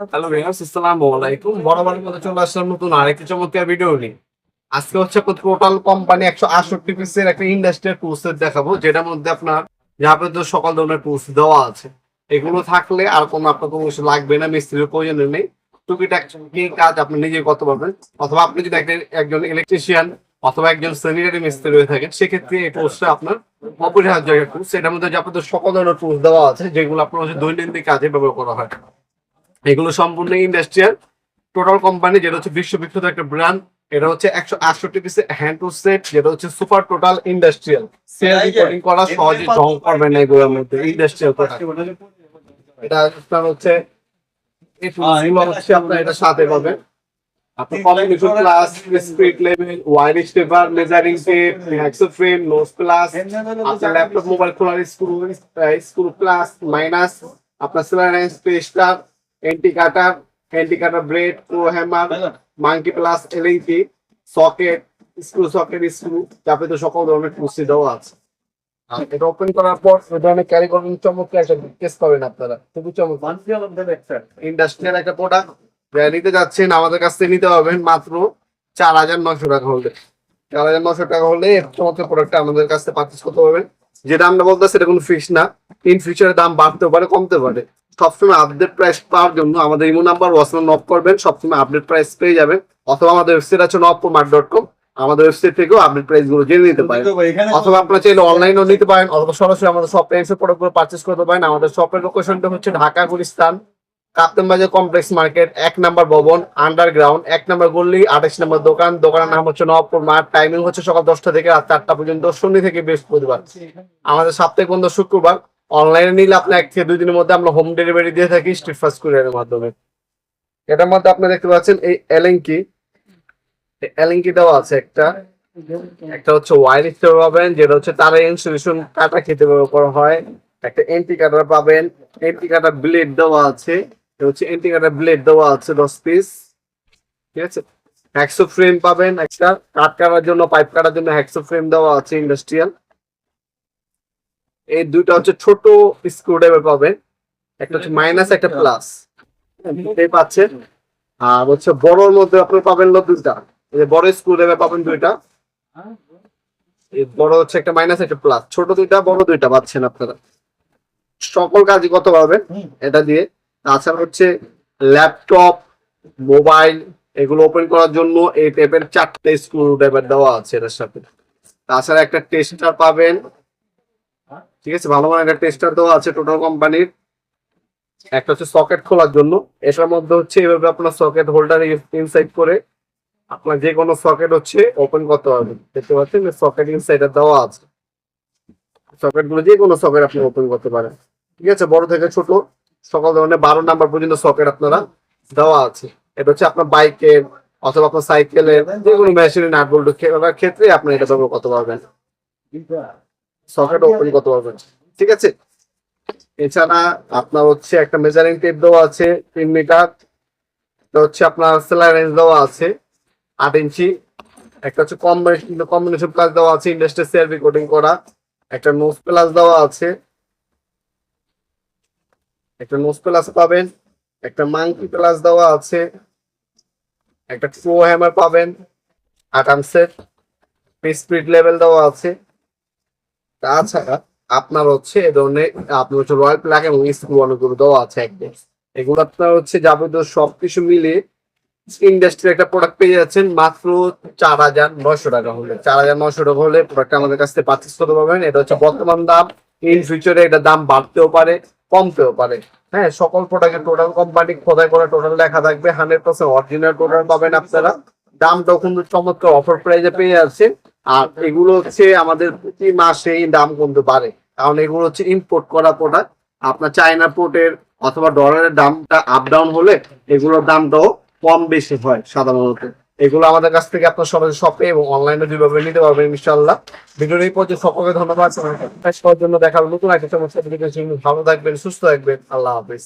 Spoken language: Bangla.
হ্যালো ভিউয়ার্স, আসসালামু আলাইকুম। চলে আসলাম নতুন আরেকটি চমৎকার ভিডিও নিয়ে। আজকে হচ্ছে টোটাল কোম্পানি একশো আটষট্টি পিসের একটা ইন্ডাস্ট্রিয়াল টুলস দেখাবো মধ্যে আপনার সকল ধরনের টুলস দেওয়া আছে। এগুলো থাকলে আর কোনো আপনার কোনো কিছু লাগবে না, মিস্ত্রির প্রয়োজন নেই। টুকিটাক কাজ আপনি নিজে করতে পারবেন। অথবা আপনি যদি একজন ইলেকট্রিশিয়ান অথবা একজন স্যানিটারি মিস্ত্রি হয়ে থাকেন, সেক্ষেত্রে এই টুলসটা আপনার অপরিহার্য একটা টুলস এটার মধ্যে আপনাদের সকল ধরনের টুলস দেওয়া আছে, যেগুলো আপনার হচ্ছে দৈনন্দিন কাজে ব্যবহার করা হয়। এগুলো সম্পূর্ণ ইন্ডাস্ট্রিয়াল টোটাল কোম্পানি যেটা হচ্ছে বিশ্ববিখ্যাত একটা ব্র্যান্ড এটা হচ্ছে একশো আটষট্টি পিসের হ্যান্ড টু সেট যেটা হচ্ছে super total industrial cell recording করা সহজে ঢং করবে না এগুলোর মধ্যে ইন্ডাস্ট্রিয়াল এটা আপনার হচ্ছে হচ্ছে আপনার এটা সাথে পাবেন আপনি communication plus speed level wide stepper measuring tape hacksaw frame nose plus আপনার ল্যাপটপ মোবাইল খোলার স্ক্রু স্ক্রু প্লাস মাইনাস আপনার স্পেসটার anti cutter anti cutter blade pro hammer monkey plus LED socket screw socket screw যাতে সকল ধরনের টুলসি দেওয়া আছে। আর এটা ওপেন করার পর এই ধরনের ক্যারি করবেন চমৎকার একটা কেস পাবেন আপনারা। খুবই চমৎকার। ইন্ডাস্ট্রিয়াল একটা প্রোডাক্ট নিতে যাচ্ছেন আমাদের কাছ থেকে নিতে পারবেন মাত্র চার হাজার নশো টাকা হলে। চার হাজার নশো টাকা হলে চমৎকার প্রোডাক্টটা আমাদের কাছ থেকে পারচেস করতে পারবেন। যে দামটা বলতে সেটা কোনো ফিক্স না। ইন ফিউচারে দাম বাড়তেও পারে কমতে পারে। সবসময় আপডেট প্রাইস পাওয়ার জন্য আমাদের ইমো নাম্বার ওয়াসমান নক করবেন। সবসময় আপডেট প্রাইস পেয়ে যাবেন। অথবা আমাদের ওয়েবসাইট আছে নবপুর ডট কম আমাদের ওয়েবসাইট থেকেও আপডেট প্রাইসগুলো জেনে নিতে পারেন। অথবা আপনারা চাইলে অনলাইনেও নিতে পারেন। অথবা সরাসরি আমাদের শপে এসে প্রোডাক্টগুলো পারচেস করতে পারেন। আমাদের শপের লোকেশনটা হচ্ছে ঢাকা গুলিস্তান। কাপ্তান বাজার কমপ্লেক্স মার্কেট, এক নাম্বার ভবন আন্ডারগ্রাউন্ড এক নাম্বার গল্লি আঠাশ নাম্বার দোকান। দোকানের নাম হচ্ছে নবপুর মাঠ। টাইমিং হচ্ছে সকাল দশটা থেকে রাত চারটা পর্যন্ত, শনি থেকে বৃহস্পতিবার। আমাদের সাপ্তাহিক বন্ধ শুক্রবার। অনলাইনে নিলে আপনি এক থেকে দুই দিনের মধ্যে আমরা হোম ডেলিভারি দিয়ে থাকি স্ট্রিট ফাস্ট কুরিয়ারের মাধ্যমে। এটার মধ্যে আপনি দেখতে পাচ্ছেন এই এলেঙ্কি এলেঙ্কি দেওয়া আছে একটা। একটা হচ্ছে ওয়ার স্টোর পাবেন যেটা হচ্ছে তারা ইনসুলেশন কাটা খেতে ব্যবহার করা হয়। একটা এন্টি কাটার পাবেন। এন্টি কাটার ব্লেড দেওয়া আছে। হচ্ছে এন্টি কাটার ব্লেড দেওয়া আছে দশ পিস ঠিক আছে? হ্যাক্সো ফ্রেম পাবেন একটা। কাট কাটার জন্য পাইপ কাটার জন্য হ্যাক্সো ফ্রেম দেওয়া আছে ইন্ডাস্ট্রিয়াল এই দুইটা হচ্ছে ছোট স্ক্রু ড্রাইভার পাবেন। একটা হচ্ছে মাইনাস একটা প্লাস দুটাই পাচ্ছেন আর হচ্ছে বড়র মধ্যে আপনার পাবেন দুইটা। এই যে বড় স্ক্রু ড্রাইভার পাবেন দুইটা। এই বড় হচ্ছে একটা মাইনাস একটা প্লাস ছোট দুইটা, বড় দুইটা পাচ্ছেন আপনারা। সকল কাজই কত পাবেন? এটা দিয়ে। তাছাড়া হচ্ছে ল্যাপটপ, মোবাইল এগুলো ওপেন করার জন্য এই টাইপের চারটে স্ক্রু ড্রাইভার দেওয়া আছে এটার সাথে। তাছাড়া একটা টেস্টার পাবেন। ঠিক আছে, ভালো মানে একটা টেস্টার দেওয়া আছে টোটাল কোম্পানির একটা হচ্ছে সকেট খোলার জন্য। এটার মধ্যে হচ্ছে এভাবে আপনার সকেট হোল্ডার ইনসাইড করে আপনার যে কোনো সকেট হচ্ছে ওপেন করতে পারবেন। দেখতে পাচ্ছেন সকেট ইনসাইডার দেওয়া আছে। সকেটগুলো যে কোনো সকেট আপনি ওপেন করতে পারেন। ঠিক আছে, বড় থেকে ছোট। সকল ধরনের বারো নাম্বার পর্যন্ত সকেট আপনারা দেওয়া আছে। এটা হচ্ছে আপনার বাইকের অথবা আপনার সাইকেলের যে কোনো মেশিনের নাট বল্টু ক্ষেত্রে আপনি এটা ব্যবহার করতে পারবেন। সকেট ওপেন করতে পারবেন। ঠিক আছে? এছাড়া আপনার হচ্ছে একটা মেজারিং টেপ দেওয়া আছে, তিন মিটার। এটা হচ্ছে আপনার সেলাই রেঞ্জ দেওয়া আছে, আট ইঞ্চি। একটা হচ্ছে কম্বিনেশন কম্বিনেশন প্লাস দেওয়া আছে ইন্ডাস্ট্রি সিআরবি কোডিং করা। একটা নোজ প্লাস দেওয়া আছে। একটা নোজ প্লাস পাবেন, একটা মাংকি প্লাস দেওয়া আছে, একটা প্রো হ্যামার পাবেন আটাম সেট স্পিড লেভেল দেওয়া আছে। তাছাড়া আপনার হচ্ছে এ ধরনের, আপনার হচ্ছে রয়্যাল প্লাগ এবং স্ক্রু অনেকগুলো দেওয়া আছে একদম এগুলো আপনার হচ্ছে যাবতীয় সবকিছু মিলে ইন্ডাস্ট্রি একটা প্রোডাক্ট পেয়ে যাচ্ছেন, মাত্র চার হাজার নয়শো টাকা হলে। চার হাজার নয়শো টাকা হলে প্রোডাক্ট আমাদের কাছ থেকে পারচেস করতে পারবেন। এটা হচ্ছে বর্তমান দাম। ইন ফিউচারে এটা দাম বাড়তেও পারে, কমতেও পারে। হ্যাঁ সকল প্রোডাক্টের টোটাল কোম্পানি খোদাই করে টোটাল লেখা থাকবে হান্ড্রেড পার্সেন্ট অরিজিনাল টোটাল পাবেন আপনারা। দামটাও কিন্তু চমৎকার অফার প্রাইজে পেয়ে যাচ্ছে আর এগুলো হচ্ছে আমাদের প্রতি মাসেই দাম কমতে পারে কারণ এগুলো হচ্ছে ইম্পোর্ট করা প্রোডাক্ট আপনার চায়না পোর্টের অথবা ডলারের দামটা আপ ডাউন হলে এগুলোর দামটাও কম বেশি হয় সাধারণত। এগুলো আমাদের কাছ থেকে আপনার সবাই শপে এবং অনলাইনে দুইভাবে নিতে পারবেন ইনশাল্লাহ ভিডিওর এই পর্যন্ত সকলকে ধন্যবাদ। জন্য দেখার নতুন একটা সমস্যা। ভালো থাকবেন, সুস্থ থাকবেন। আল্লাহ হাফিজ।